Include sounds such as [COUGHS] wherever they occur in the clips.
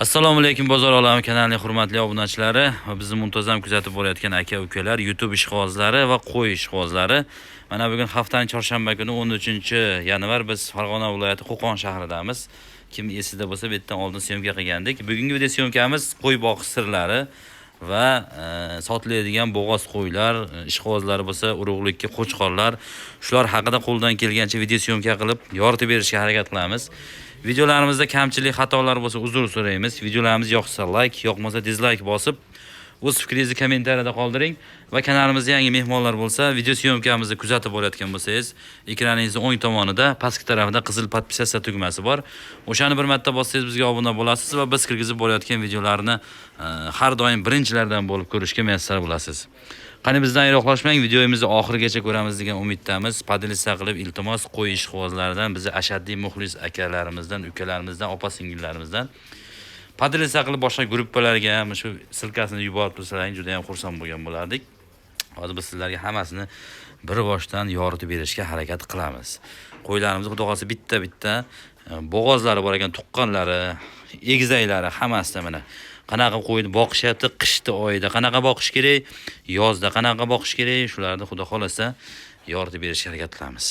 assalomu alaykum bozor olami kanalining hurmatli obunachilari va bizni muntazam kuzatib borayotgan aka ukalar youtube ishqibozlari va qo'y ishqibozlari. Mana bugun haftaning chorshanba kuni 13 yanvar biz farg'ona viloyati qo'qon shahridamiz. Kim esida bo'lsa bu yerdan oldin syomka qilgandik. Bugungi video syomkamiz qo'y boqish sirlari va e, sotiladigan bo'g'oz qo'ylar e, ishqibozlari bo'lsa urug'likka qo'chqorlar. Shular haqida qo'ldan kelgancha video syomka qilib yoritib berishga harakat qilamiz. Videolarimizda kamchilik xatolar bo'lsa uzr so'raymiz. Videolarimiz yoqsa layk yoqmasa dizlayk bosib o'z fikringizni kommentariyada qoldiring va kanalimizda yangi mehmonlar bo'lsa video syomkamizni kuzatib borayotgan bo'lsangiz ekraningizni o'ng tomonida pastki tarafida qizil podpisatsiya tugmasi bor. O'shani bir marta bossangiz bizga obuna bo'lasiz va biz kirgizib borayotgan videolarni e, har doim birinchilardan bo'lib ko'rishga muyassar bo'lasiz. Qani bizdan yiroqlashmang videomizni oxirigacha ko'ramiz degan umiddamiz. Podelitsiya qilib iltimos qo'y ishqibozlaridan bizni ashaddiy muxlis akalarimizdan ukalarimizdan opa singillarimizdan. Podelitsiya qilib boshqa gruppalarga ham shu silkasini yuborib tursalaring juda yam xursand bo'lgan bo'lardik. Hozir biz sizlarga hammasini bir boshdan yoritib berishga harakat qilamiz. Qo'ylarimiz xudo xohlasa bitta bitta e, bo'g'ozlari bor ekan tuqqanlari egizaklari hammasida mana qanaqa qo'yni boqishyapti qishni oyida qanaqa boqish kerak? Yozda qanaqa boqish kerak? Shularni xudo xohlasa yoritib berishga harakat qilamiz.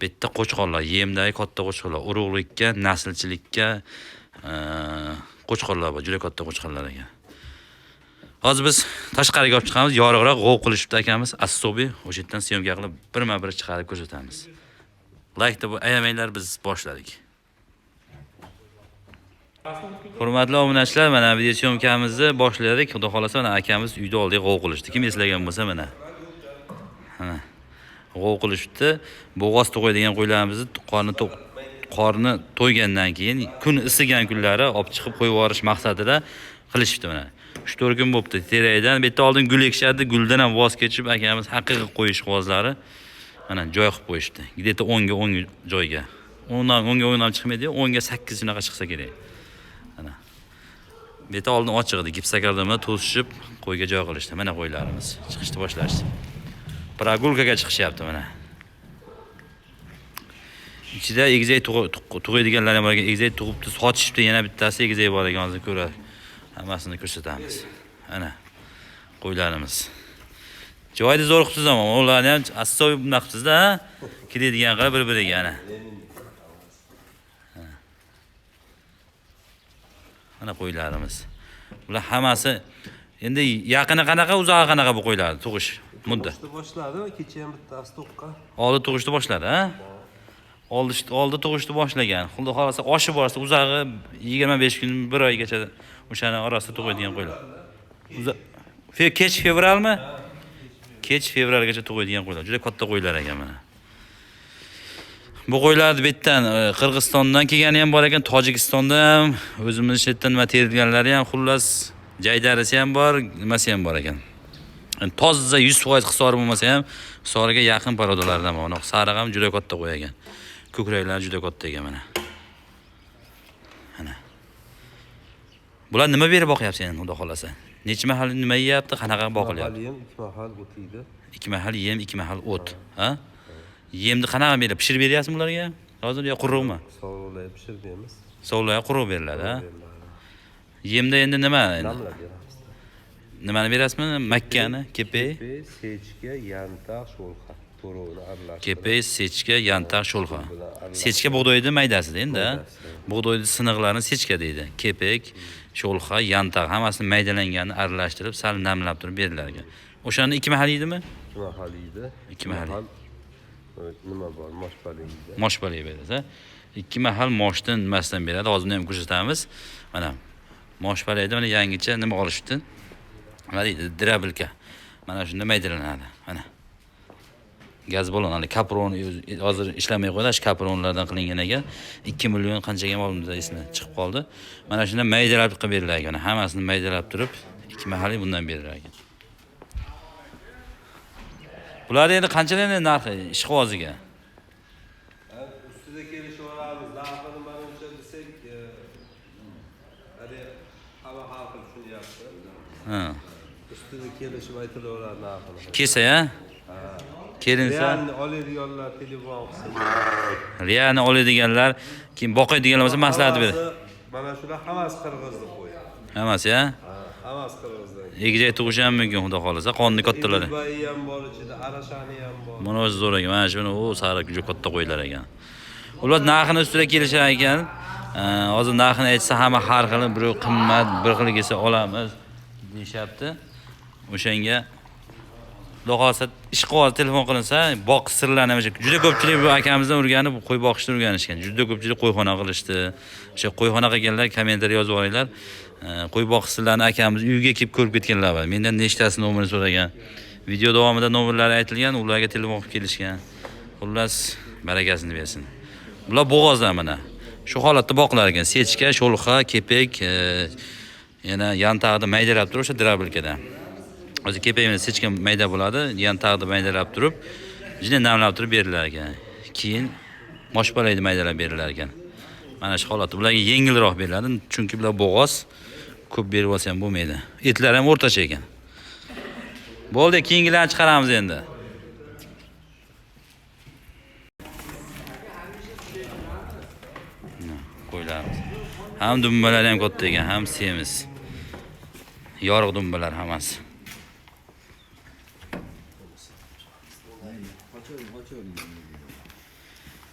Bitta qo'chqorlar yemdagi katta qo'chqorlar urug'likka naslchilikka e, qo'chqorlar bor juda katta qo'chqorlar ekan. Hozir biz tashqariga olib chiqamiz yorug'roq g'ov qilishibdi akamiz assobiy o'sha yerdan syomka qilib birma bir chiqarib ko'rsatamiz. Laykni deb ayamanglar biz boshladik. Hurmatli obunachilar mana video syomkamizni boshladik. Xudo xohlasa mana akamiz uyni oldiga g'ov qilishdi. Kim eslagan bo'lsa mana. G'ov qilishibdi. Bo'g'oz to'g'aydigan qo'ylarimizni qorni to'q qorni to'ygandan keyin kun isigan kunlari olib chiqib qo'yib yuborish maqsadida qilishibdi mana. Uch to'rt kun bo'libdi terakdan bu yerda oldin gul ekishardi guldan ham voz kechib akamiz haqiqiy qo'yish ishqibozlari mana joy qilib qo'yishdi. Где то o'nga o'n joyga. O'ndan o'nga o'ndan chiqmaydiyu o'nga sakkiz shunaqa chiqsa kerak. bu yerda oldin ochiq edi gipsokardon bilan to'sishib qo'yga joy qilishdi mana qo'ylarimiz chiqishni boshlashdi прогулкаga chiqishyapti mana ichida egizak tug'i- tug- tug'iydiganlar ham bor ekan egizak tug'ibdi sotishibdi yana bittasi egizak bor ekan hozir ko'ra hammasini ko'rsatamiz ana qo'ylarimiz joyni zo'r qilibsiz ama ularni ham astoy bunaqa qilibsizda ha? keladigan qilib bir biriga ana Mana qo'ylarimiz. Bular hammasi endi yaqini qanaqa uzog'i qanaqa bu qo'ylarni tug'ish muddat Tug'ishni boshladi kecha ham bittasi tuqqan. oldi tug'ishni boshladi ha? Oldi oldi tug'ishni boshlagan. Xudo xohlasa oshib borsa uzog'i yigirma besh kun bir oygacha o'shani orasida tug'adigan qo'ylar. Kech fevralmi? Kech fevralgacha tug'adigan qo'ylar. Juda katta qo'ylar ekan mana bu qo'ylarni bu yerdan e, qirg'izistondan kelgani ham bor ekan tojikistondan. Ham o'zimiz shu yerdan nima terganlari ham xullas jaydarisi ham bor nimasi ham bor ekan? Yani toza yuz foiz hisori bo'lmasa ham hisoriga yaqin parodalardan bor. Mana sariq ham juda katta qo'y ekan ko'kraklari juda katta ekan mana. Mana. Bular nima berib boqyapsiz endi xudo xohlasa? Necha mahal nima yeyapti qanaqa boqilyapti? Ikki mahal o'tiydi. ikki mahal yem ikki mahal o't ha yemni qanaqa berib pishirib beryapsizmi ularga hozir yo quruqmi Sovuqlayib pishirmaymiz. sovlarga quruq beriladi Beriladi. yemda endi nima endi beramiz. nimani berasizmi makkani Kepe, sechka, yantaq, sho'lxa. To'rovni aralashtirib. kepey sechka yantaq sho'lxa sechka bug'doyni maydasida endi a? bug'doyni siniqlarini sechka deydi kepek sho'lxa yantaq hammasini maydalanganini aralashtirib sal namlab turib berilar ekan o'shani ikki mahal yeydimi Ikki mahal yeydi. Ikki mahal. Nima bor? Moshpala yeydi. moshpalak beradi ikki mahal moshni nimasidan beradi hozir uni ham ko'rsatamiz? Mana moshpalakda mana yangicha nima olishibdi? Nima deydi? Drabilka mana shunda maydalanadi mana. Gaz balon hali kapron hozir ishlamay qo'ydi shu kapronlardan qilingan ekan. Ikki million qanchaga ham oldimda esimdan chiqib qoldi. Mana shunda maydalab qilib berilar ekan hammasini maydalab turib ikki mahalik bundan berilar ekan bularni endi qanchadan narxi ishqiboziga Ustida kelishaveramiz. Narxini mana o'sha desak, hamma xalq tushunyapti. ha Ustida kelishib aytilaveradi narxini. kelsa ya? Kelinsa? Realni oladiganlar telefon qilsin. riyani oladiganlar keyin boqadiganlar bo'lsa maslahat beradi mana shular hammasi qirg'izni qo'y hammasi ya? Ha, hammasi qirg'izdan egizak tug'ishi ham mumkin xudo xohlasa qonni kattalari ham bor ichida arashani ham bor Mana o'zi zo'r ekan. Mana shuni u sariq juda katta qo'ylar ekan. Ular narxini ustida kelishar ekan. Hozir narxini aytsa hamma har xil, bir qimmat, bir xil kelsa olamiz deyishyapti. O'shanga Xudo xohlasa ish qog'oz telefon qilinsa, boqish sirlarini juda ko'pchilik bu akamizdan o'rganib qo'y boqishni o'rganishgan. Juda ko'pchilik qo'yxona qilishdi. O'sha qo'yxona qilganlar kommentariy yozib olinglar. Э, qo'y boqish akamiz uyiga kelib ko'rib ketganlar bor. Mendan nechtasi nomerini so'ragan. Video davomida nomerlari aytilgan, ularga telefon qilib kelishgan. Xullas, barakasini bersin. Bular bo'g'ozlar mana. Shu holatda boqilar ekan. Sechka, sho'lxa, kepek, e, yana yantaqda maydalab turib o'sha drabilkada. O'zi kepagini sechka mayda bo'ladi, yantaqda maydalab turib, juda namlab turib berilar ekan. Keyin moshpalaydi maydalab berilar ekan. Mana shu holatda bularga yengilroq beriladi, chunki bular bo'g'oz. Ko'p berib olsa ham bo'lmaydi. Etlar ham o'rtacha ekan. Bo'ldi, keyingilarni chiqaramiz endi. qo'ylarimiz. Ham dumbalar ham katta ekan, ham semiz. Yorug' dumbalar hammasi.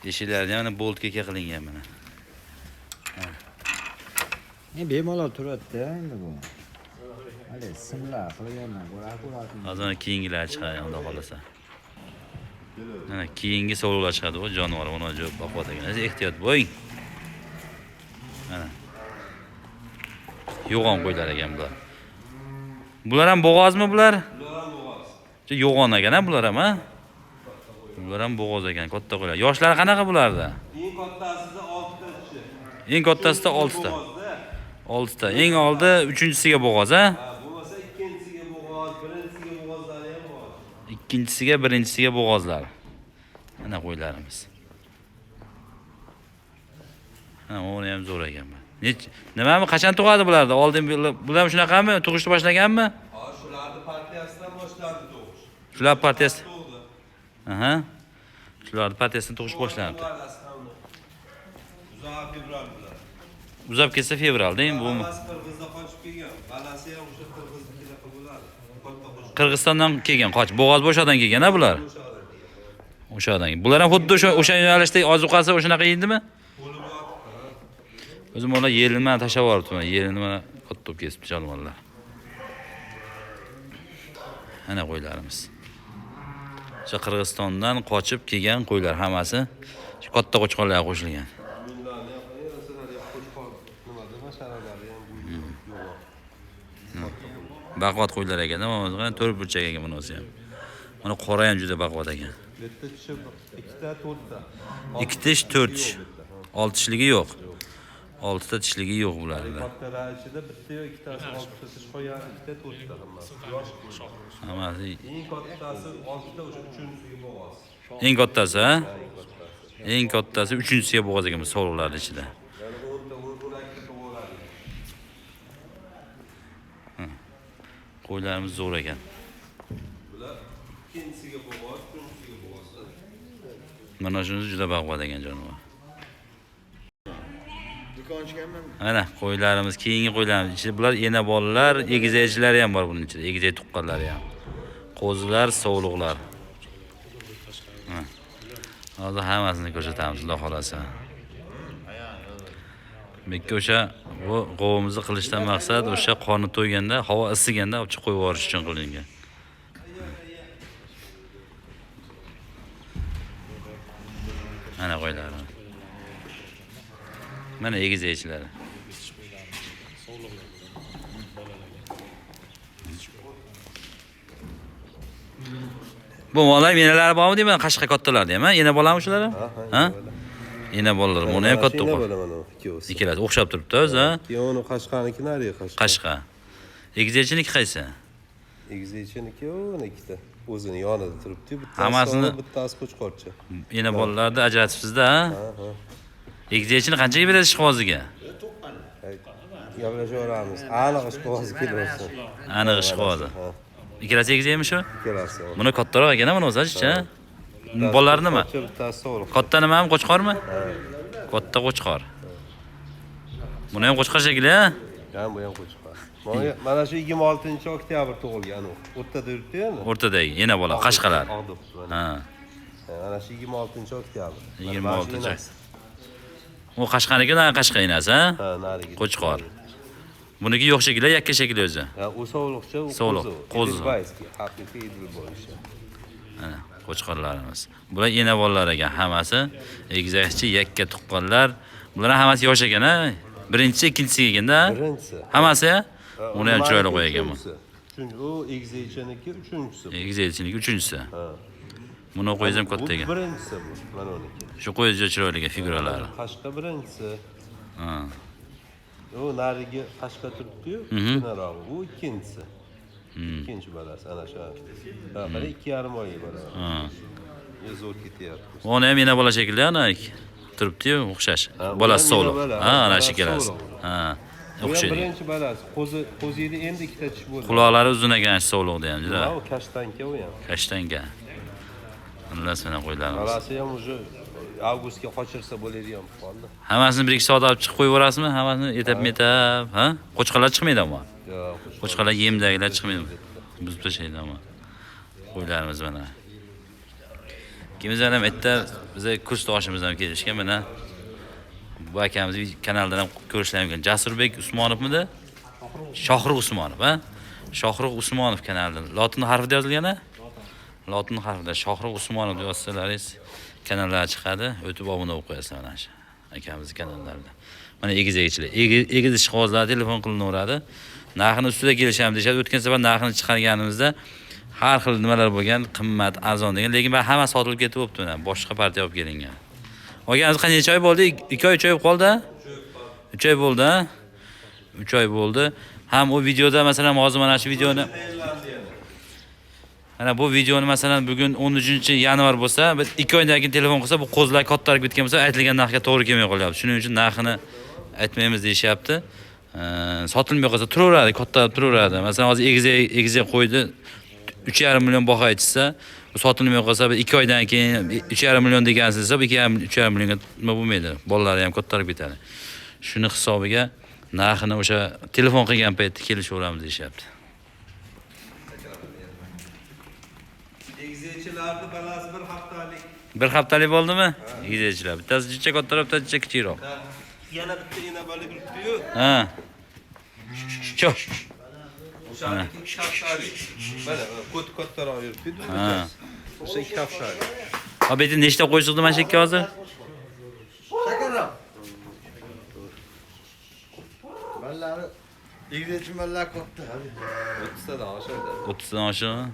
Eshiklarni mana boltga qilingan mana. Bemalol turadi-da endi bu. Hali simlar qilganman, bu akkuratni. Hozir keyingilar chiqadi, xudo xolasa. Mana keyingi sovliqlar chiqadi bu jonivor, uni boqib ekan. Ehtiyot bo'ling. Mana. Yo'g'on qo'ylar ekan bular. Bular ham bo'g'ozmi bular? bular ham bo'g'oz yo'g'on ekan ha bular ham ha. Bular ham bo'g'oz ekan, katta qo'ylar. Yoshlari qanaqa bularda? eng kattasida oltita Eng kattasida 6 ta. bo'g'ozda 6 ta. Eng oldi 3-chisiga bo'g'oz ha bo'lmasa ikkinchisiga bo'g'oz birinchisiga bo'g'ozlari ham bor Ikkinchisiga, birinchisiga bo'g'ozlar. Mana qo'ylarimiz. Ha, uni ham zo'r ekan. bu. Nech nimami qachon tug'adi bularda? Oldin bular- ham shunaqami? Tug'ishni boshlaganmi? shularni partiyasidan boshlandi tug'ish Shular partiyasi. Aha. Shularni partiyasini tug'ish boshlandi. uzoq fevral bular Uzab ketsa fevralda, endi bu qirg'izda qochib kelgan balasi ham o'sha qirg'iznikida bo'ladi Qirg'izistondan kelgan, qoch. Bo'g'oz bo'shadan kelgan ha bular. O'shadan. Bular ham xuddi o'sha o'sha yo'nalishda ozuqasi o'shanaqa yeydimi? O'zim ona yelinma tashlab yuboribdi mana. Yelinni mana katta bo'lib kesibdi jonivorlar. Ana qo'ylarimiz. O'sha Qirg'izistondan qochib kelgan qo'ylar hammasi shu katta qo'chqorlarga qo'shilgan. Bunlarni yoqqa sizlarga qo'shqor nima dema sharalari ham bu yo'q Baquvvat qo'ylar ekan, to'rt burchak ekan buni o'zi ham. Mana qora ham juda baquvvat ekan. bitta kishi ikkita to'rtta Ikki tish, to'rt tish. Olti tishligi yo'q. Oltita tishligi yo'q bularda. kattalar ichida bitta yo ikkitasi oltita tish qolgan ikkita to'rtta hammasi Hammasi eng kattasi oltita uchinchisiga bo'g'oz eng kattasi? Eng kattasi uchinchisiga bo'g'oz ekan bu sovliqlarning ichida. Qo'ylarimiz zo'r ekan. bular ikkinchisiga bo'g'oz uchinchisiga bo'g'oz Mana shunisi juda baquvvat ekan jonivor. Do'kon ochganman. Mana qo'ylarimiz, keyingi qo'ylarimiz ichida bular ena bolalar, egizakchilari ham bor buning ichida, egizak tuqqanlari ham. Qo'zilar, sovliqlar. Hozir hammasini ko'rsatamiz, Xudo xolasa. Bekka o'sha bu qovimizni qilishdan maqsad o'sha qorni to'yganda, havo isiganda olib chiqib qo'yib yuborish uchun qilingan. Mana qo'ylarimiz. Mana egizakchilari. Bu mollar enalari bormi deyman, qashqa kattalar deyman. Ena bolami shular? Ha? Ena bolalar, buni ham katta qo'y. ikkovsi Ikkalasi o'xshab turibdi o'zi, ha? Yoni qashqaniki nariga qashqa Qashqa. Egizakchiniki qaysi? egizakchiniki o'n ikkita o'zini yonida turibdi bittasi Hammasini- sog'ib, bittasi qo'chqorcha Ena bolalarni ajratibsizda, ha? ha ha Egizakchini qanchaga berasiz ishqoziga? gaplashaveramiz aniq ishqovozi kelyapti Aniq ishqozi. Ha, Ikkalasi egizakmi shu? ikkalasi Buni kattaroq ekan, buni o'zi-chi? Bolalar nima? Bittasi- sog'liq Katta nimami qo'chqormi? Katta qo'chqor. Buni ham qo'chqar shekilli, ha? Yani bu ham qo'chqor. Mana- shu 26 oktyabr tug'ilgan u. O'rtada yuribdi yana. O'rtadagi yana bola qashqalar. Ha. Mana shu 26 oktyabr. Mana 26 mana shu U qashqaniki, na qashqa enasi, ha? Ha, narigi. Qo'chqor. Buniki yo'q shekilli, yakka shekilli o'zi. Ha, u sovuqcha, u qo'zi. Haqiqiy Edilboycha. Mana qo'chqorlarimiz. Bular ena bolalar ekan hammasi. Egizakchi, yakka tuqqanlar. Bular hammasi yosh ekan? Birinchisi, ikkinchisi ekanda. Birinchisi. Hammasi, ha? Ha, Uni ham chiroyli uchinchisi. Uchinchi, u egizakchiniki uchinchisi. Egizakchiniki uchinchisi. Ha. Buni ham katta ekan. birinchisi bu, mana uniki. Shu qo'yiz chiroyli ekan figuralari. Qashqa birinchisi. U narigi qashqa turibdi-yu, kenarog'i. U ikkinchisi. Hmm. Ikkinchi bolasi ana shu. Ha, mana 2,5 oylik bola. Ha. Zo'r ketyapti. Uni ham ena bola shekilli, ana o'tiribdi-yu, o'xshash. Ha, bu Bolasi ham sovliq. ena bola. Ha, ana Bolasi shu kelasi. sovliq. Ha. Bu ham O'xshaydi. birinchi bolasi. Qo'zi qo'ziydi endi ikkita tish bo'ldi. Quloqlari uzun ekan sovliqda ham juda. Ha, u kashtanka u ham. Kashtanka. Xullas mana qo'ylarimiz. Bolasi ham уже avgustga qochirsa bo'ladigan qoldi. Hammasini bir ikki soat olib chiqib qo'yib yuborasizmi? Hammasini etab-metab, ha? Qo'chqarlar chiqmaydi ammo. Qo'chqalar yemdagilar chiqmaydi. Buzib tashlaydi ammo. Qo'ylarimiz mana. Kimizlar ham aytdi, biza kursdoshimiz ham kelishgan mana. Bu akamiz kanaldan ham ko'rishlari mumkin. Jasurbek Usmonovmidi? Shohruh Usmonov, ha? Shohruh Usmonov kanalidan. Lotin harfida yozilgan-a? Lotin harfida Shohruh Usmonov deb yozsalaringiz kanallari chiqadi. O'tib obuna bo'lib qo'yasizlar mana shu akamiz kanallarida. Mana egiz egichilar. Egiz egiz ishqibozlar telefon qilinaveradi. Narxini ustida kelishamiz deyishadi. O'tgan safar narxini chiqarganimizda har xil nimalar bo'lgan, qimmat, arzon degan, lekin bu hamma sotilib ketib bo'libdi mana. Boshqa partiya olib kelingan. Olganimiz qancha oy bo'ldi? 2 oy, 3 oy qoldi. 3 oy bo'ldi, ha? 3 oy bo'ldi. Ham u videoda masalan hozir mana shu videoni Mana bu videoni masalan bugun 13 yanvar bo'lsa, bir 2 oydan keyin telefon qilsa, bu qo'zlar kattarib ketgan bo'lsa, aytilgan narxga to'g'ri kelmay qolyapti. Shuning uchun narxini aytmaymiz deyishyapti. Sotilmay qolsa turaveradi, kattarib turaveradi. Masalan, hozir egizak egizak qo'ydi 3,5 million baho aytsa, bu sotilmay qolsa, 2 oydan keyin 3,5 million degansiz desa, bu 2,5 3,5 millionga nima bo'lmaydi. Bolalari ham kattarib ketadi. Shuni hisobiga narxini o'sha telefon qilgan paytda kelishaveramiz deyishyapti. Egizakchilarni bir haftalik. Bir haftalik bo'ldimi? Egizakchilar. Bittasi jicha kattaroq, bittasi jicha kichikroq. Yana bitta ena bola yuribdi-yu. Ha. Cho. O'shaniki ikki haftalik. Mana ko't kattaroq yuribdi-yu. Ha. O'sha ikki haftalik. Ha, bu yerda nechta qo'y chiqdi mana shu yerga hozir? Ballari egizakchi ballar katta. 30 tadan oshadi. 30 dan oshiqmi?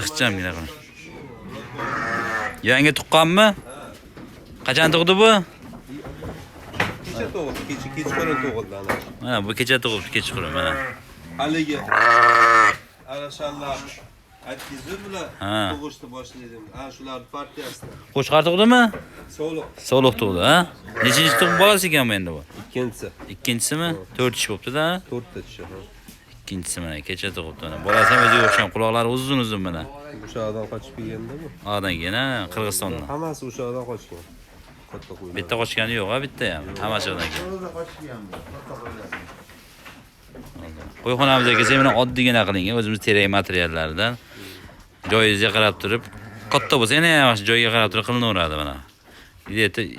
Ixchamgina qilin. Yangi tuqqanmi? Qachon tug'di bu? Kecha tug'ildi, kecha kechqurun tug'ildi ana. Mana bu kecha tug'ibdi, kechqurun mana. Haligi arashanlar aytkizib bular Ha. tug'ishni boshlaydi. Ana shular partiyasida. Qo'chqar tug'dimi? Sog'liq. Sog'liq tug'di, ha? Nechinchi tug'ib bolasi ekan bu endi bu? Ikkinchisi. Ikkinchisimi? 4 ish bo'libdi-da. To'rtta tishi. ha ikkinchisi mana kecha tug'ibdi bolasini o'ziga o'xshagan quloqlari uzun uzun mana. O'sha odam qochib kelgandami adan keyin qirg'izistondan. Hammasi o'sha odam qochgan. Katta qo'ylar bitta qochgani yo'q a bitta ham. Hammasi o'shadan keyin qochgan katta qo'ylar qo'yxonamizgacha mana oddiygina qilingan o'zimiz terak materiallaridan joyingizga qarab turib katta bo'lsa yana ham shu joyga qarab turib qilinaveradi mana.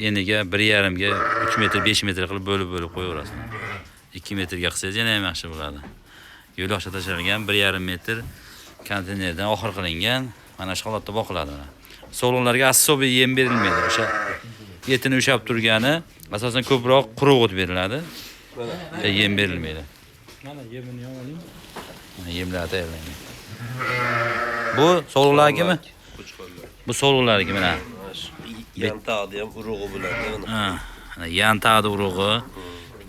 Eniga bir yarimga uch metr besh metr qilib bo'lib bo'lib qo'yaverasizlar ikki metrga qilsangiz yana ham yaxshi bo'ladi Yo'loqcha tashlangan 1,5 metr konteynerdan oxir qilingan. Mana shu holatda boqiladi mana. Sog'liqlarga особый yem berilmaydi. O'sha etini ushlab turgani asosan ko'proq quruq o't beriladi. Mana Yem berilmaydi. Mana yemini oling. Yemlar tayyorlangan. Bu sog'liqlargimi? qo'chqorlar. Bu sog'liqlarga mana. Yantaqda ham urug'i bo'ladi. Ha, mana yantaqdi urug'i,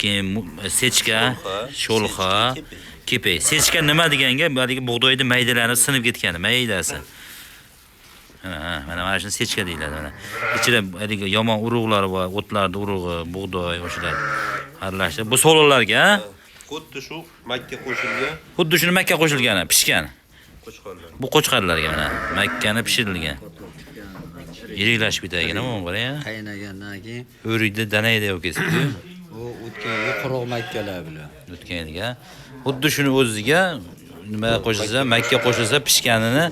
keyin mu- sechka, sho'lxa, kepay. Sechka nima deganga, bu haligi bug'doyni maydalari sinib ketgani, maydasi. Mana, ha, mana mana shuni sechka deyiladi mana. Ichida haligi yomon urug'lari bor, o'tlarni urug'i, bug'doy o'shalar aralashtirib. Bu sog'liqlarga, ha? Xuddi shu Makka qo'shilgan Xuddi shuni Makka qo'shilgani, pishgan. qo'chqorlar. Bu qo'chqarlarga mana Makkani pishirilgan. yiriklashib ketadigan bu ya qaynagandan keyin o'rikni danayday bo'lib ketibdi [COUGHS] u o'tgan quruq makkalar bilan o'tganiga xuddi shuni o'ziga nima qo'shilsa makka qo'shilsa pishganini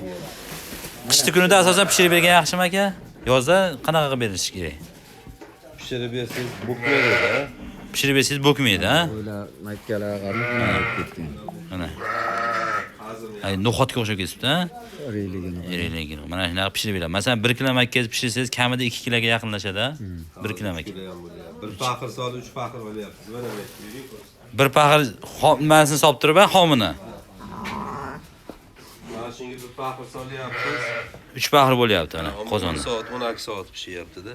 qishni kunida asosan pishirib bergan yaxshimi aka yozda qanaqa qilib berilishi kerak? Pishirib bersangiz bukmaydi pishirib bersangiz bo'kmaydi a ular makkalar qarab bo'lib ketgan. Mana. No'xatga o'xshab ketibdi a iriyligini Eriyligini. mana shunaqa pishirib beradi masalan bir kilo makka pishirsangiz kamida ikki kiloga yaqinlashadi a bir kilo makka. Bir paqir solib uch paqir olyapmiz mana bu yerda yuring ko'rsin bir paqir xom- nimasini solib turib a xomini? Mana shunga bir paqir solyapmiz. Uch paqir bo'lyapti mana qozonda. soat o'n ikki soat pishyaptida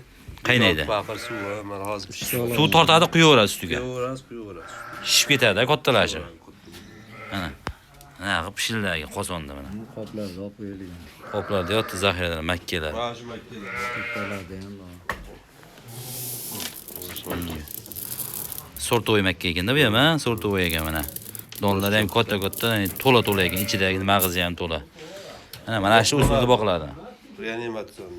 Qaynaydi. paqir suvi mana hozir pishib suv tortadi quyaveradi ustiga. Kuyaveramiz kuyaveramiz shishib ketadi kattalashib mana mana qilib pishiriladi qozonda mana. Qoplar olib qo'yilgan qoplarda yotdi zaxiralar makkalar. Mana shu makkalar. Kattalarda ham bor so'rtovoy makka ekanda bu ham a so'rtovoy ekan mana donlari ham katta katta to'la to'la ekan ichidagi mag'izi ham to'la. Mana mana shu usulda boqiladi reanimatsion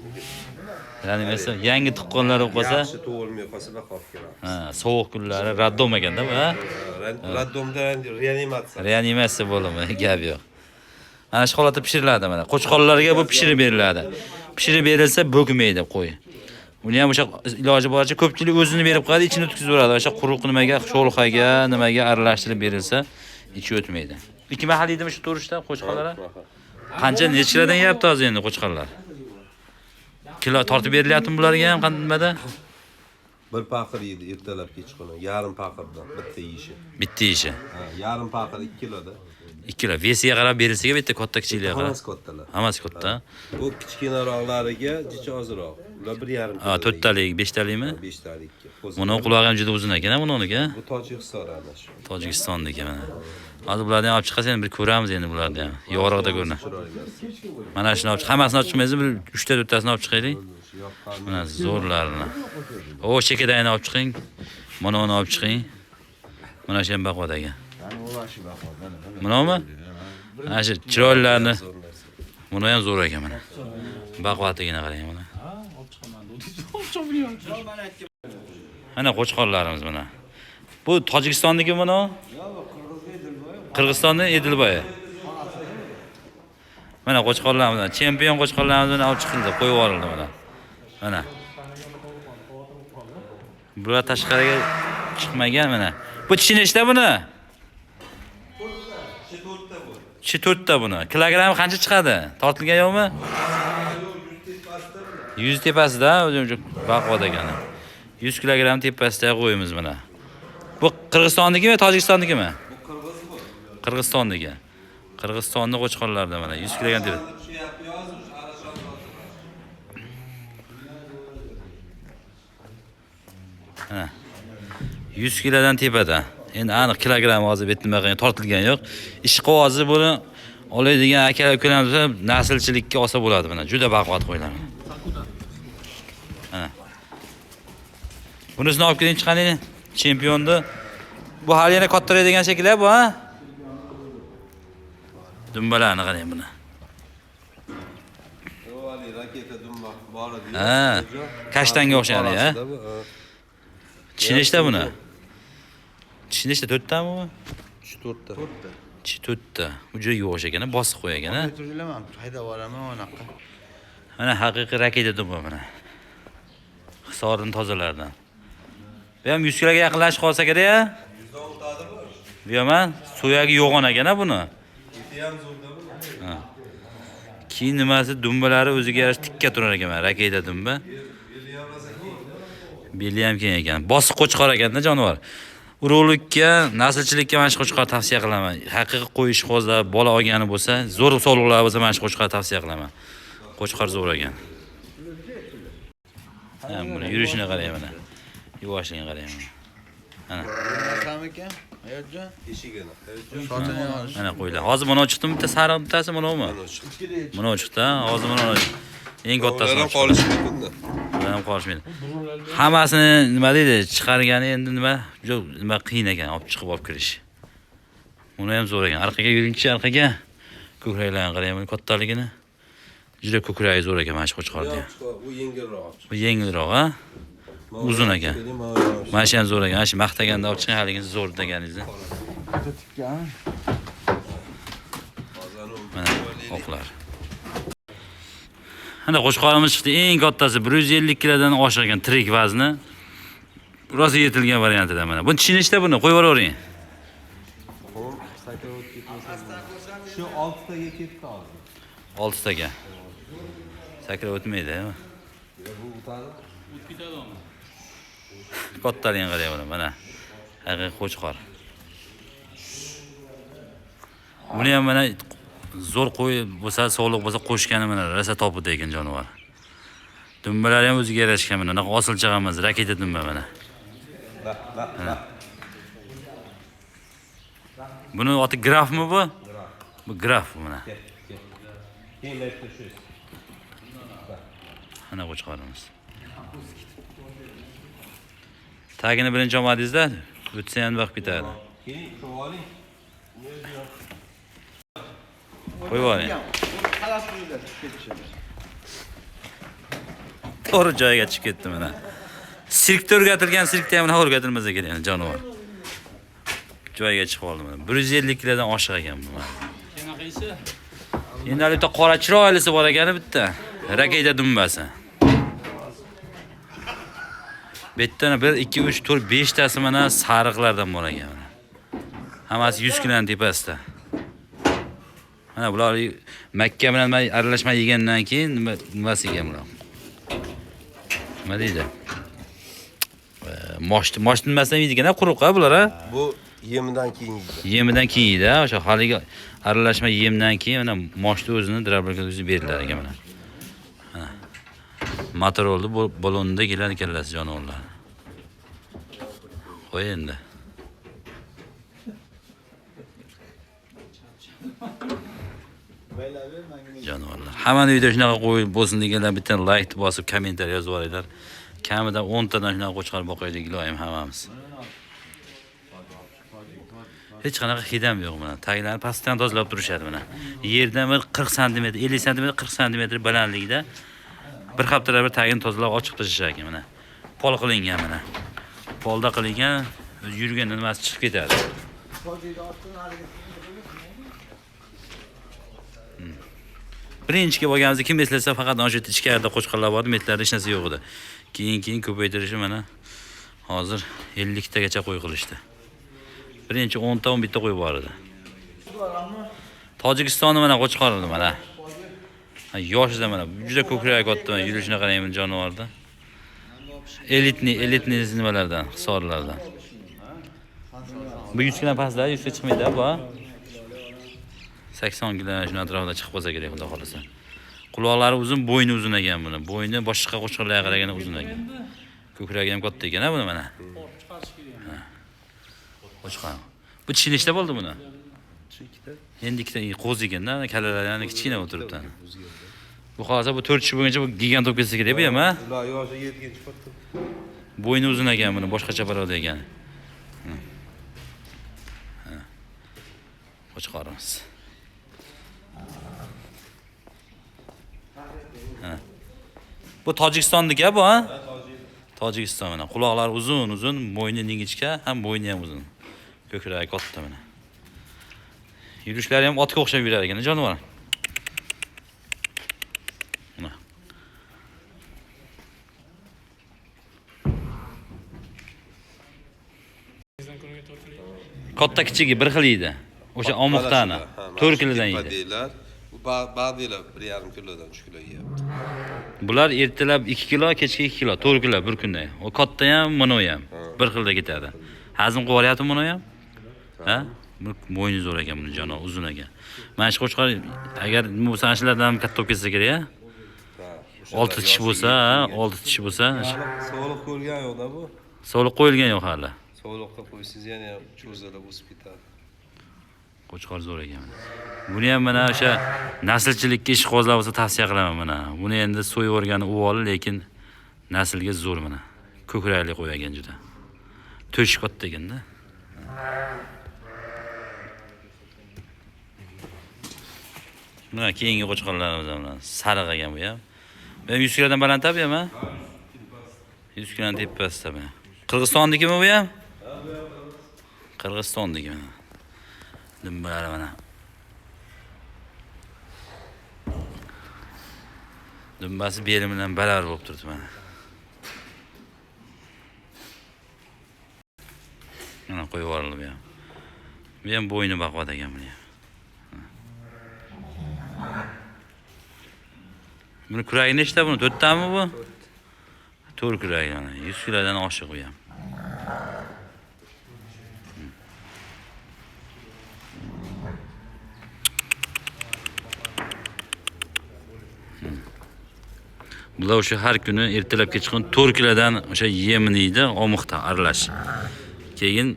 ya'ni masalan yangi tuqqanlar bo'lib qolsa yaxshi tug'ilmay qolsa olib kelamiz ha, sovuq kunlari raddom ekanda bu a raddomda reanimatsiya reanimatsiya [LAUGHS] bo'limi gap yo'q. Mana shu holatda pishiriladi mana qo'chqorlarga bu pishirib beriladi. Pishirib berilsa bo'kmaydi qo'y ham o'sha iloji boricha ko'pchilik o'zini berib qo'yadi ichini o'tkazib o'sha quruq nimaga sho'rxaga nimaga aralashtirib berilsa ichi o'tmaydi ikki mahal yeydimi shu turishda qo'chqorlar qancha necha kilodan yeyapti hozir endi qo'chqorlar kilo tortib berilyaptimi bularga ham qanday nimada bir paqir yeydi ertalab kechqurun yarim paqirdan bitta yeyishi bitta ishi Ha, yarim paqir ikki kiloda ikki kilo vesiga qarab berilsaga bitta katta kichiklarga qarab hammasi kattalar hammasi katta bu kichkinaroqlariga jicha ozroq ular bir yarim ha to'rttalik beshtalikmi beshtalikka Buni qulog'i ham juda uzun ekan buniki. bu tojikiston ana shu Tojikistonniki mana. Hozir bularni ham olib chiqasa endi bir ko'ramiz endi bularni ham. Yorug'da ko'rinadi. Mana shuni olib hammasini olib chiqmaymiz, bir 3 ta 4 tasini olib chiqaylik. Mana zo'rlarini. O chekadagini olib chiqing. Mana uni olib chiqing. Mana shu ham baqvodagi. Manami? Mana shu chiroylilarni. Buni ham zo'r ekan mana. Baqvatligini qarang mana. Mana qo'chqorlarimiz mana. Bu Tojikistonniki mana. Qirg'izistonning Edilboyi. Mana qo'chqorlarimiz, chempion qo'chqorlarimiz mana olib chiqildi, qo'yib yuborildi mana. Mana. Bular tashqariga chiqmagan mana. Bu tishi nechta buni? Tishi to'rtta buni. Kilogrammi qancha chiqadi? Tortilgan yo'qmi? 100 tepasida baqvod ekani. 100 kilogramm tepasida qo'yimiz mana. Bu Qirg'iztonnikimi, Tojikistonnikimi? Qirg'iztonniki. Qirg'izstonni qo'chqorlarda mana 100 kilogramm tepa. Ha. 100 kilodan tepada. Endi aniq kilogramm hozir bu yerda nima qilgan tortilgan yo'q. Ish qovozi buni oladigan aka ukalarimiz ham naslchilikka olsa bo'ladi mana. Juda baquvvat qo'ylar. Mana. Bunisini olib keling chiqaning. Chempionni. Bu hali yana kattaraydigan shekillar bu, ha? Dumbalarni qarang buni. raketa dumba bor edi Ha, kashtanga ha. Tishi nechta buni? Tishi nechta? To'rttami bu? uch to'rtta to'rtta. Bu juda yuvosh ekan, bosiq qo'yagan, ha? turlaman haydab yuboraman anaqa Mana haqiqiy raketa dumba mana. Hisorini tozalardan. Bu ham 100 kiloga yaqinlashib qolsa kerak-a? Bu ham ha, so'yagi yo'g'on ekan-a buni. eti ham zo'rda bu Keyin nimasi dumbalari o'ziga yarasha tikka turar ekan mana raketa dumba. Beli ham keng ekan. Bosiq qo'chqor ekanda jonivor. Urug'likka, naslchilikka mana shu qo'chqor tavsiya qilaman. Haqiqiy qo'y ishqozlar bola olgani bo'lsa, zo'r sog'liqlar bo'lsa mana shu qo'chqor tavsiya qilaman. Qo'chqor zo'r ekan. Buni yurishini qarang mana. Yuvoshligini qarang mana. Mana. qo'ylar. Hozir mana chiqdimi bitta sariq bittasi manavimi? Mana chiqdi. Hozir mana eng chiqdi. qolishi mumkinda ham qolishmaydi. Hammasini nima deydi, chiqargani endi nima, juda nima qiyin ekan olib chiqib olib kirish. Uni ham zo'r ekan. Orqaga yuringchi, orqaga. Ko'kraklarni qarang, buni kattaligini. juda ko'kragi zo'r ekan mana shu qo'chqorni u yengilroq. bu yengilroq a Uzun ekan. mana shu ham zo'r ekan mana shu maqtaganda olib chiqing haligini zo'r deganingizni mana oqlar ana qo'chqorimiz chiqdi. Eng kattasi 150 kilodan oshiq ekan tirik vazni. Rosa yetilgan variantida mana. Buni chinishda buni qo'yib yuboravering. Shu 6 taga ketdi hozir. oltitaga. Sakrab o'tmaydi Bu o'tadi. kattaligini qarayapman mana. Haqiqiy qo'chqor. Buni ham mana zo'r qo'y bo'lsa sog'liq bo'lsa qo'shgani mana rosa topida ekan jonivor. Dumbalari ham o'ziga yarashgan mana unaqa osilchaq emas raketa dumba mana. Buni oti grafmi bu? Bu graf bu mana. Mana qo'chqorimiz tagini birinchi olmadingizda o'tsa ham vaqt bitadi. Keyin shu oling. Qo'yib yuboring to'g'ri joyiga chiqib ketdi mana sirkda o'rgatilgan sirkda ham bunaqa o'rgatilmas kerak yani jonivor joyiga chiqib oldi mana bir yuz ellik kilodan oshiq ekan bu mana. endi hali bitta qora chiroylisi bor ekan bitta raketa dumbasi bu yerda bir ikki uch to'rt beshtasi mana sariqlardan bor ekan mana. hammasi yuz kiloni tepasida mana bular makka bilan aralashma yegandan keyin nima nimasi ekan bular nima deydi mosh mosh nimasini yeydigan quruq a bular a Bu yemidan keyin yeydi. yemidan keyin yeydi a o'sha haligi aralashma yemdan keyin mana moshni o'zini drablga o'zi berilar ekan mana motorolni balonda keladi kallasi jonivorlar qo'y endi jonivorlar. Hammani uyida shunaqa qo'y bo'lsin deganlar bitta layk bosib kommentariy yozib yuboringlar kamida o'ntadan shunaqa qo'chqar boqaylik iloyim hammamiz. Hech qanaqa hid ham yo'q mana. Taglarni pastdan tozalab turishadi mana. Yerdan bir 40 santimetr 50 santimetr 40 santimetr balandlikda bir haftada bir tagini tozalab ochiq tashlashar ekan mana. Pol qilingan mana. Polda qilingan yurganda nimasi chiqib ketadi? Birinchiga bo'lganimizda kim eslasa faqat ana shu yerda ichkarida qo'chqorlar bor edi metlarda hech narsa yo'q edi keyin keyin ko'paytirishi mana hozir 50 tagacha qo'y qilishdi birinchi 10 ta 11 ta qo'y bor edi tojikistonni mana qo'chqordi mana Ha, yoshida mana juda katta mana yurishini qarang bu jonivorda elitni elitni nimalardan hisorlardan bu 100 kilo pastda 100 ga chiqmaydi bu 80 kilo shuni atrofida chiqib qolsa kerak xudo xohlasa. Quloqlari uzun bo'yni uzun ekan buni. Bo'yni boshqa qo'chqorlarga qaraganda uzun ekan. Ko'kragi ham katta ekan a buni mana. Qo'chqor bu chinishda bo'ldi buni? Ikkita. endi ikkita qo'z ekanda kalalari yana kichkina o'tiribdi. bu hozir bu to'rt kishi bo'lguncha bu gigant bo'lib ketsa kerak bu ham a Ular yoshi 7 chiqibdi. bo'yni uzun ekan buni boshqacha parodi ekan. Qo'chqorimiz bu tojikistonniki bu a tojikiston mana quloqlari uzun uzun bo'yni ingichka ham bo'yni ham uzun. Ko'kragi katta mana yurishlari ham otga o'xshab yurar ekan jonivor katta kichigi bir xil yeydi o'sha omoqdani to'rt kilodan yeydi deydilar. Bu ba- ba'zilar 1,5 kilodan 3 kilo yeyapti. bular ertalab 2 kilo kechki 2 kilo 4 kilo bir kunda. U katta ham mana ham. Bir xilda ketadi. Hazm qilib mana ham? Ha. Bo'yni zo'r ekan buni joni uzun ekan. Mana shu qo'chqor agar nima bo'lsa ana shulardan ham katta bo'lib ketsa kerak a olti tish bo'lsa olti tish bo'lsa Sog'liq ko'rgan yo'qda bu. sog'liq qo'yilgan yo'q hali. Sog'liqqa qo'ysangiz yana ham cho'zalab o'sib ketadi. Qo'chqor zo'r ekan buni ham mana o'sha naslchilikka ishqibozlar bo'lsa tavsiya qilaman mana. Buni endi so'yib yuborgani uvoli lekin naslga zo'r mana. Ko'krakli qo'y ekan juda. To'shi katta ekanda Mana keyingi qo'chqorlarimiz bilan sariq ekan bu ham. Bu ham yuz kilodan balandda bu ham, a yuz kilodan tepasida bu. Qirg'iztonnikimi bu ham? Qirg'iztonniki mana. Dumbalari mana. Dumbasi beli bilan barar bo'lib turibdi mana. Mana qo'yib yuborildi bu ham. Bu ham bo'yni baqvat ekan buni. ham. Buni kuragi nechta buni? 4 tami bu? 4 kuragi mana. 100 kilodan oshiq bu ham. Bular o'sha har kuni ertalab kechqurun 4 kilodan o'sha yemini yeydi, aralash. Keyin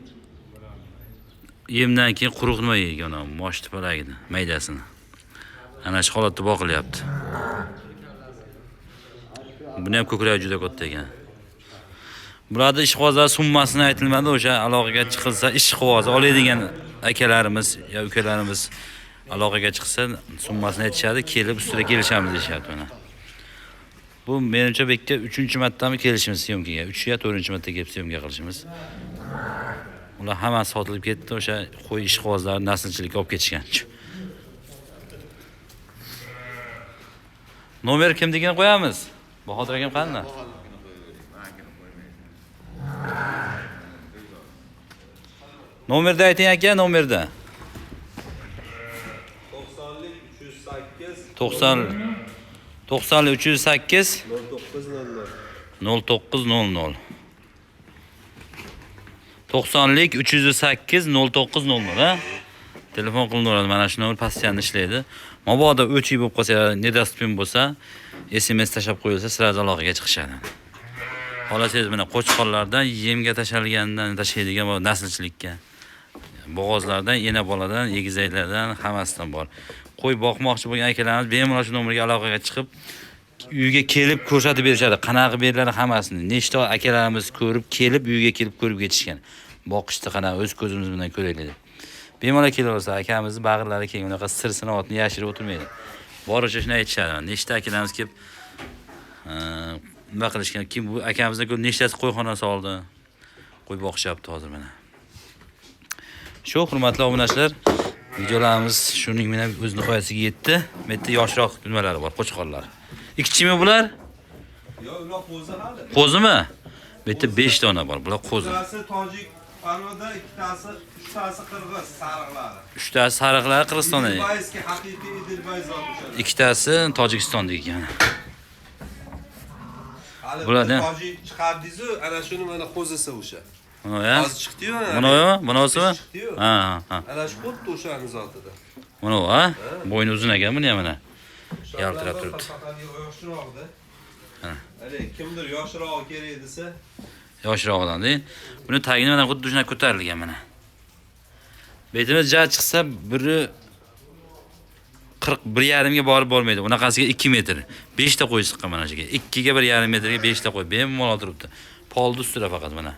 yemdan keyin quruq nima yeygan u mosh tipalagini, maydasini. Ana shu holatda boqilyapti. Buni ham ko'kragi juda katta ekan. bularni ishqibozlar summasini aytilmadi, o'sha aloqaga chiqilsa ishqiboz oladigan akalarimiz yo ukalarimiz aloqaga chiqsa summasini aytishadi, kelib ustida kelishamiz deyishyapti mana. Bu menimcha bu yerga 3-martami kelishimiz syomkaga. 3 yo 4-marta kelib syomka qilishimiz. Ular hammasi sotilib ketdi, o'sha qo'y ishqibozlar naslchilikka olib ketishgan. Nomer kimligini qo'yamiz? Bahodir akam qani? Nomerda ayting aka, nomerda. 90lik 308 90 90 308 0900 0900 90lik 308 0900 ha? Telefon qilinadi. Mana shu nomer постоянно ishlaydi. Mabodo o'chik bo'lib qolsa, недоступен bo'lsa, SMS tashab qo'yilsa, сразу aloqaga chiqishadi. xohlasangiz mana qo'chqorlardan yemga tashalgandan tashlaydigan naslchilikka. Bo'g'ozlardan, ena boladan, egizaklardan hammasidan bor. Qo'y boqmoqchi bo'lgan akalarimiz bemalol shu nomerga aloqaga chiqib uyga kelib ko'rsatib berishadi. Qanaqa beriladi hammasini. Nechta akalarimiz ko'rib, kelib uyga kelib ko'rib ketishgan. boqishni qanaqa o'z ko'zimiz bilan ko'raylik deb. Bemalol kelaversa akamizni bag'rlari keng, unaqa sir sinoatni yashirib o'tirmaydi. Boricha shuni aytishadi. Nechta akalarimiz kelib nima qilishgan. Kim bu akamizdan ko'ra nechtasi qo'yxona soldi. Qo'y boqishyapti hozir mana. Shu hurmatli obunachilar, videolarimiz shuning bilan o'z nihoyasiga yetdi. Bu yerda yoshroq nimalari bor, qo'chqorlar. Ikkitimi bular? Yo, ular qo'zi hali. Qo'zimi? Bu yerda 5 dona bor. Bular qo'zi. Ikkitasi tojik parvoda, ikkitasi, uchtasi qirg'iz sariqlari. Uchtasi sariqlari Qirg'izistonda. Idilbayski haqiqiy o'sha. Ikkitasi Tojikistonda ekan. Bulardan- tojik chiqardingiz-ku, ana shuni mana qo'zisi o'sha. Mana ya. Hozir chiqdi-yu mana. Bunimi? Bunisimi? Chiqdi-yu. Ha, ha. Ana shu xuddi o'shani zotida. U, ha? Bo'yni uzun ekan buni ham mana. Yaltirab turibdi. Yoshroqda. Ha. Kimdir yoshroq kerak desa, Yoshroq odamda. Buni tagini mana xuddi shunday ko'tarilgan mana. Betimiz ja chiqsa biri 40 1.5 ga borib bormaydi. Unaqasiga 2 metr. 5 ta qo'y chiqqan mana shuga. 2 ga 1.5 metrga 5 ta qo'y bemalol turibdi. Polni ustida faqat mana.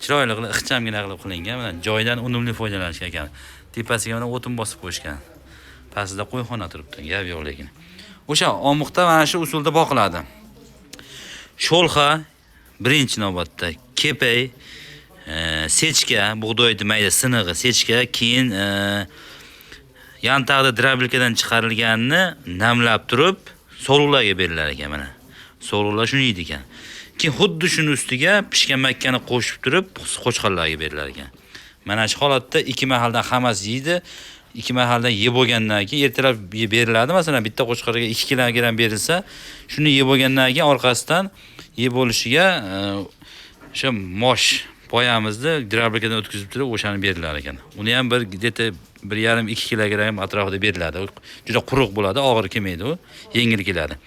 Chiroyli qilib, ixchamgina qilib qilingan. Mana joydan unumli foydalanishgan ekan. Tepasiga mana o'tin bosib qo'yishgan. Pastida qo'yxona turibdi. Gap yo'q lekin. O'sha omuqda mana shu usulda boqiladi. Sho'lxa birinchi navbatda kepay, e, sechka, bug'doyni mayda sinig'i, sechka, keyin e, yantaqda drabilkadan chiqarilganini namlab turib sovuqlarga berilar ekan mana. sovuqlar shuni yeydi ekan. Keyin xuddi shuni ustiga pishgan makkani qo'shib turib qo'chqorlarga berilar ekan. Mana shu holatda ikki mahaldan hammasi yeydi. Ikki mahaldan yeb bo'lgandan keyin ertalab beriladi. Masalan, bitta qo'chqorga 2 kilogramm berilsa, shuni yeb bo'lgandan keyin orqasidan yeb bo'lishiga e, o'sha mosh poyamizni drabilkadan o'tkazib turib o'shani berilar ekan. Uni ham bir где-то 1,5-2 kilogramm atrofida beriladi. Juda quruq bo'ladi, og'ir kelmaydi u, yengil keladi.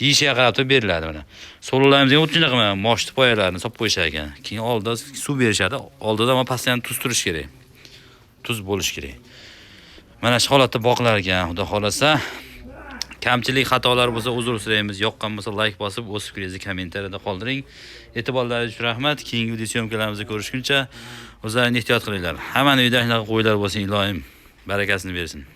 Yeyishga qarab turib beriladi mana. Soluqlarimizga xuddi shunaqa mana moshni poyalarini solib qo'yishar ekan. Keyin oldida suv berishadi. Oldida man постоянно tuz turish kerak. Tuz bo'lishi kerak. Mana shu holatda boqilar ekan, xudo xohlasa Kamchilik xatolar bo'lsa uzr so'raymiz. Yoqqan bo'lsa layk bosib, o'z fikringizni kommentariyada qoldiring. E'tiborlaringiz uchun rahmat. Keyingi video syomkalarimizni ko'rishguncha o'zlaringizni ehtiyot qilinglar. Hammani uyida shunaqa qo'ylar bo'lsin, ilohim barakasini bersin.